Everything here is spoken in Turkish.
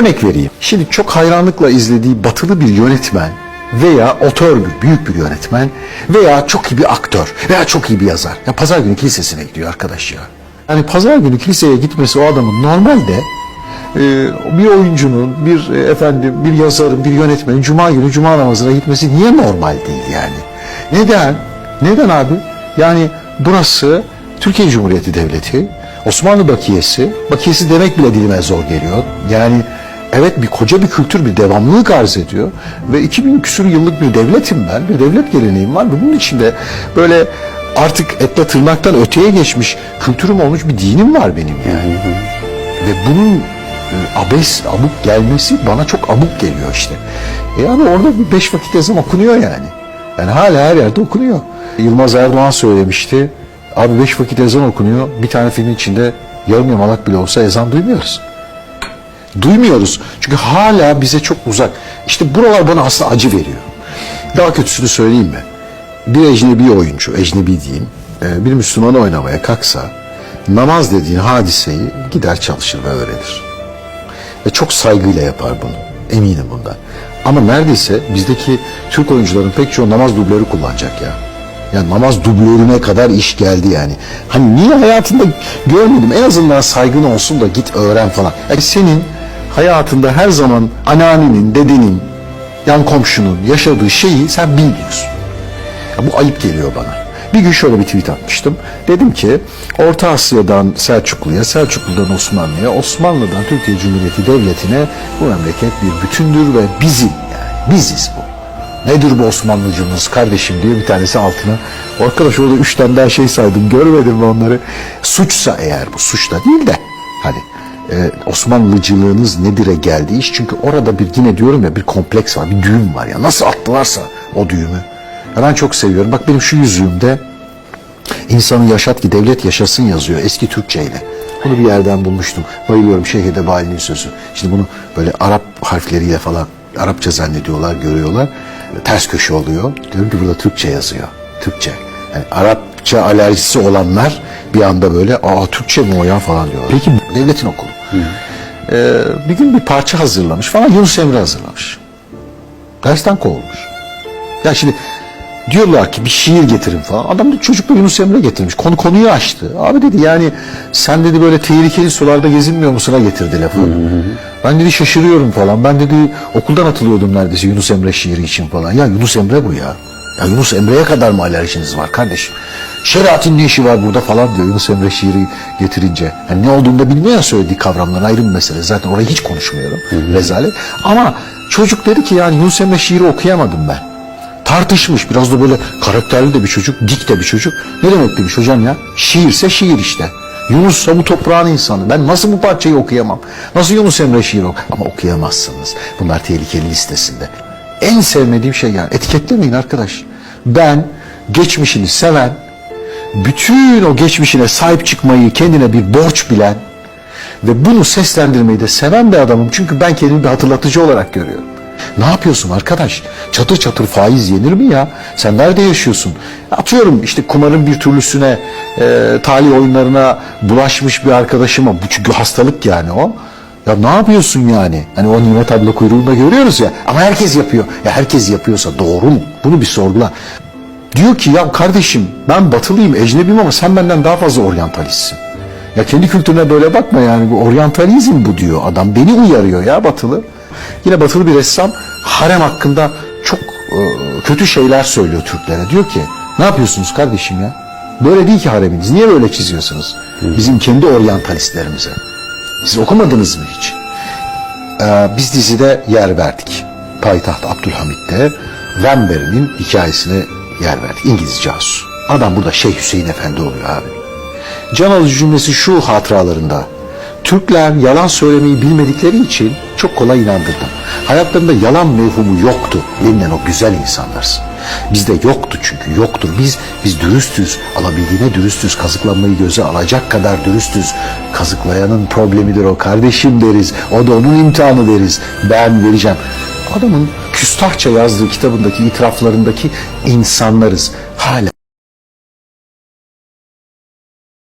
Örnek vereyim. Şimdi çok hayranlıkla izlediği batılı bir yönetmen veya otör bir, büyük bir yönetmen veya çok iyi bir aktör veya çok iyi bir yazar. Ya pazar günü kilisesine gidiyor arkadaş ya. Yani pazar günü kiliseye gitmesi o adamın normalde e, bir oyuncunun, bir e, efendim, bir yazarın, bir yönetmenin cuma günü cuma namazına gitmesi niye normal değil yani? Neden? Neden abi? Yani burası Türkiye Cumhuriyeti Devleti, Osmanlı bakiyesi, bakiyesi demek bile dilime zor geliyor. Yani evet bir koca bir kültür, bir devamlılık arz ediyor ve 2000 küsur yıllık bir devletim ben, bir devlet geleneğim var ve bunun içinde böyle artık etle tırnaktan öteye geçmiş kültürüm olmuş bir dinim var benim yani. Ve bunun e, abes, abuk gelmesi bana çok abuk geliyor işte. E abi orada bir beş vakit ezan okunuyor yani. Yani hala her yerde okunuyor. Yılmaz Erdoğan söylemişti. Abi beş vakit ezan okunuyor. Bir tane filmin içinde yarım yamalak bile olsa ezan duymuyoruz. Duymuyoruz. Çünkü hala bize çok uzak. İşte buralar bana aslında acı veriyor. Daha kötüsünü söyleyeyim mi? Bir ecnebi oyuncu, ecnebi diyeyim, e, bir Müslümanı oynamaya kalksa namaz dediğin hadiseyi gider çalışır ve öğrenir. Ve çok saygıyla yapar bunu. Eminim bundan. Ama neredeyse bizdeki Türk oyuncuların pek çoğu namaz dublörü kullanacak ya. Yani namaz dublörüne kadar iş geldi yani. Hani niye hayatında görmedim en azından saygın olsun da git öğren falan. Yani senin hayatında her zaman anneannenin, dedenin, yan komşunun yaşadığı şeyi sen bilmiyorsun. Ya bu ayıp geliyor bana. Bir gün şöyle bir tweet atmıştım. Dedim ki Orta Asya'dan Selçuklu'ya, Selçuklu'dan Osmanlı'ya, Osmanlı'dan Türkiye Cumhuriyeti Devleti'ne bu memleket bir bütündür ve bizim yani biziz bu. Nedir bu Osmanlıcımız kardeşim diye bir tanesi altına. Arkadaş orada üç tane daha şey saydım görmedim mi onları. Suçsa eğer bu suç da değil de hani e, Osmanlıcılığınız nedire geldiği iş çünkü orada bir yine diyorum ya bir kompleks var bir düğüm var ya nasıl attılarsa o düğümü. Ben çok seviyorum bak benim şu yüzüğümde insanı yaşat ki devlet yaşasın yazıyor eski Türkçe ile. Bunu bir yerden bulmuştum. Bayılıyorum Şeyh Edebali'nin sözü. Şimdi bunu böyle Arap harfleriyle falan Arapça zannediyorlar, görüyorlar. Ters köşe oluyor. Diyorum ki burada Türkçe yazıyor. Türkçe. Yani Arapça alerjisi olanlar bir anda böyle aa Türkçe mi o ya falan diyorlar. Peki devletin okulu. Ee, bir gün bir parça hazırlamış falan Yunus Emre hazırlamış. Dersten kovulmuş. Ya şimdi diyorlar ki bir şiir getirin falan. Adam da çocukla Yunus Emre getirmiş. Konu konuyu açtı. Abi dedi yani sen dedi böyle tehlikeli sularda gezinmiyor musuna getirdi lafı. Ben dedi şaşırıyorum falan. Ben dedi okuldan atılıyordum neredeyse Yunus Emre şiiri için falan. Ya Yunus Emre bu ya. Ya Yunus Emre'ye kadar mı alerjiniz var kardeşim? Şeriatın ne işi var burada falan diyor Yunus Emre şiiri getirince. Yani ne olduğunu da bilmeyen söylediği kavramların ayrı bir mesele. Zaten orayı hiç konuşmuyorum. Rezalet. Ama çocuk dedi ki yani Yunus Emre şiiri okuyamadım ben tartışmış. Biraz da böyle karakterli de bir çocuk, dik de bir çocuk. Ne demek demiş hocam ya? Şiirse şiir işte. Yunus'sa bu toprağın insanı. Ben nasıl bu parçayı okuyamam? Nasıl Yunus Emre şiir ok? Ama okuyamazsınız. Bunlar tehlikeli listesinde. En sevmediğim şey yani. Etiketlemeyin arkadaş. Ben geçmişini seven, bütün o geçmişine sahip çıkmayı kendine bir borç bilen ve bunu seslendirmeyi de seven bir adamım. Çünkü ben kendimi bir hatırlatıcı olarak görüyorum. Ne yapıyorsun arkadaş? Çatır çatır faiz yenir mi ya? Sen nerede yaşıyorsun? Atıyorum işte kumarın bir türlüsüne, e, talih oyunlarına bulaşmış bir arkadaşıma. Bu çünkü hastalık yani o. Ya ne yapıyorsun yani? Hani o nimet abla kuyruğunda görüyoruz ya. Ama herkes yapıyor. Ya herkes yapıyorsa doğru mu? Bunu bir sorgula. Diyor ki ya kardeşim ben batılıyım, ecnebiyim ama sen benden daha fazla oryantalistsin. Ya kendi kültürüne böyle bakma yani bu oryantalizm bu diyor adam. Beni uyarıyor ya batılı. Yine batılı bir ressam harem hakkında çok e, kötü şeyler söylüyor Türklere. Diyor ki ne yapıyorsunuz kardeşim ya? Böyle değil ki hareminiz. Niye böyle çiziyorsunuz? Bizim kendi oryantalistlerimize. Siz okumadınız mı hiç? Ee, biz dizide yer verdik. Payitaht Abdülhamit'te Vember'in hikayesine yer verdik. İngiliz casus. Adam burada Şeyh Hüseyin Efendi oluyor abi. Can alıcı cümlesi şu hatıralarında. Türkler yalan söylemeyi bilmedikleri için çok kolay inandırdım. Hayatlarında yalan mevhumu yoktu denilen o güzel insanlarsın. Bizde yoktu çünkü yoktur. Biz biz dürüstüz. Alabildiğine dürüstüz. Kazıklanmayı göze alacak kadar dürüstüz. Kazıklayanın problemidir o kardeşim deriz. O da onun imtihanı deriz. Ben vereceğim. Adamın küstahça yazdığı kitabındaki itiraflarındaki insanlarız. Hala